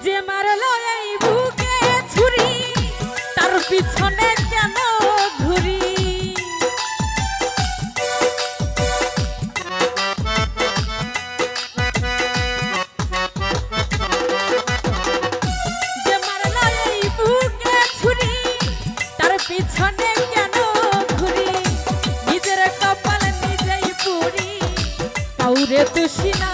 যে মারলো এই বুকে ছুরি, তার পিছনে কেন ঘুরি? যে মারলো এই বুকে ছুরি, তার পিছনে কেন ঘুরি? নিজের কপাল নিজেই পুরি, কাউরে তুষি না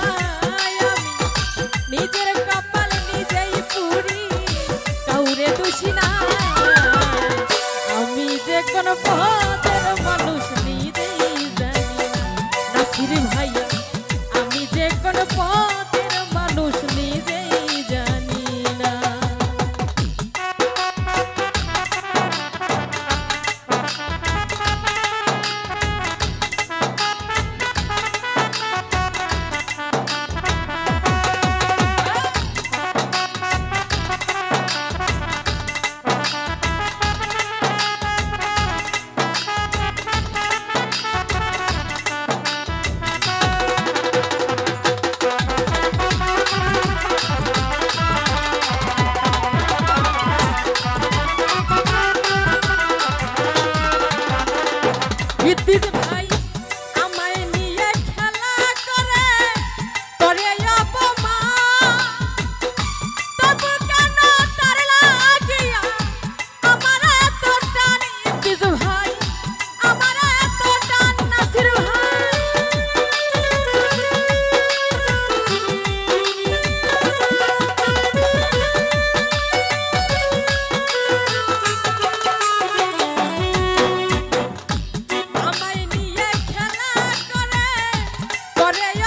sonreír.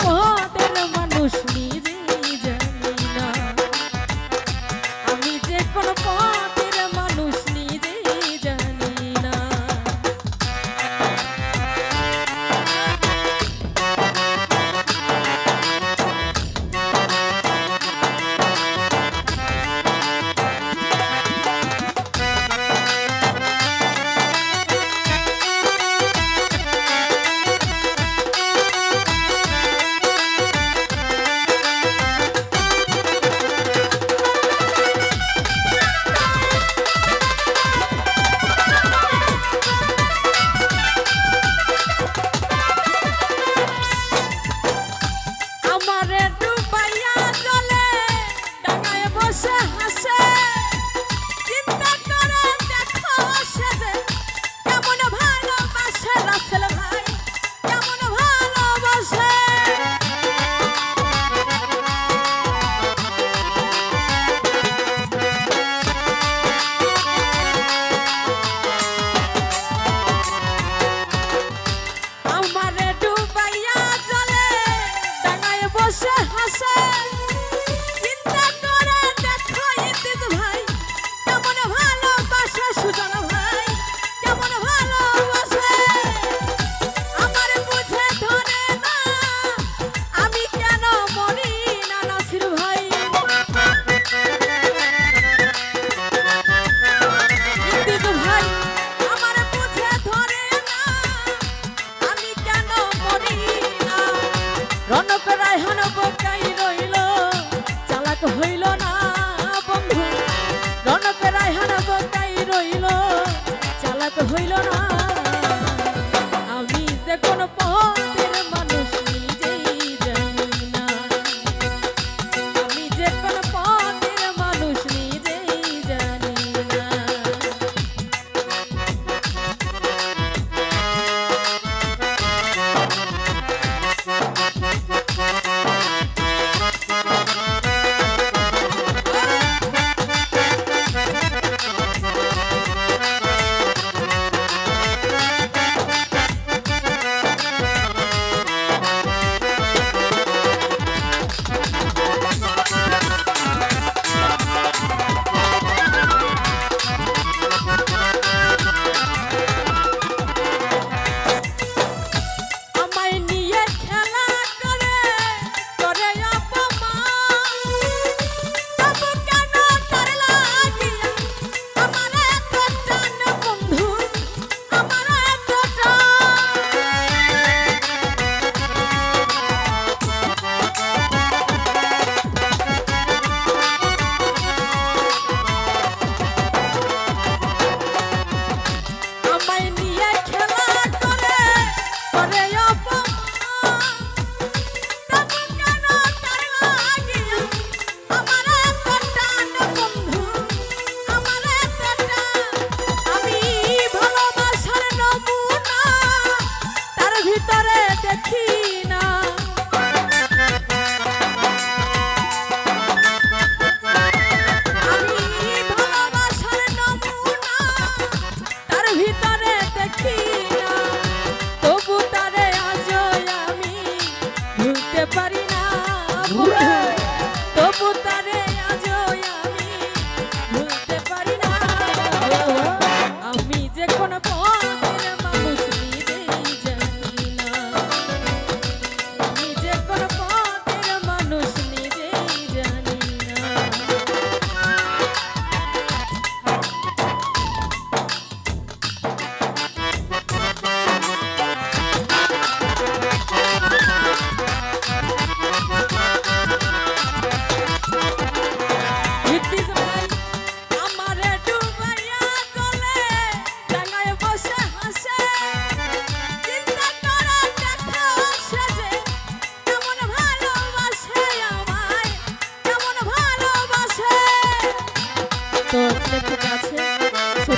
我 রইল চালাতে হইল না।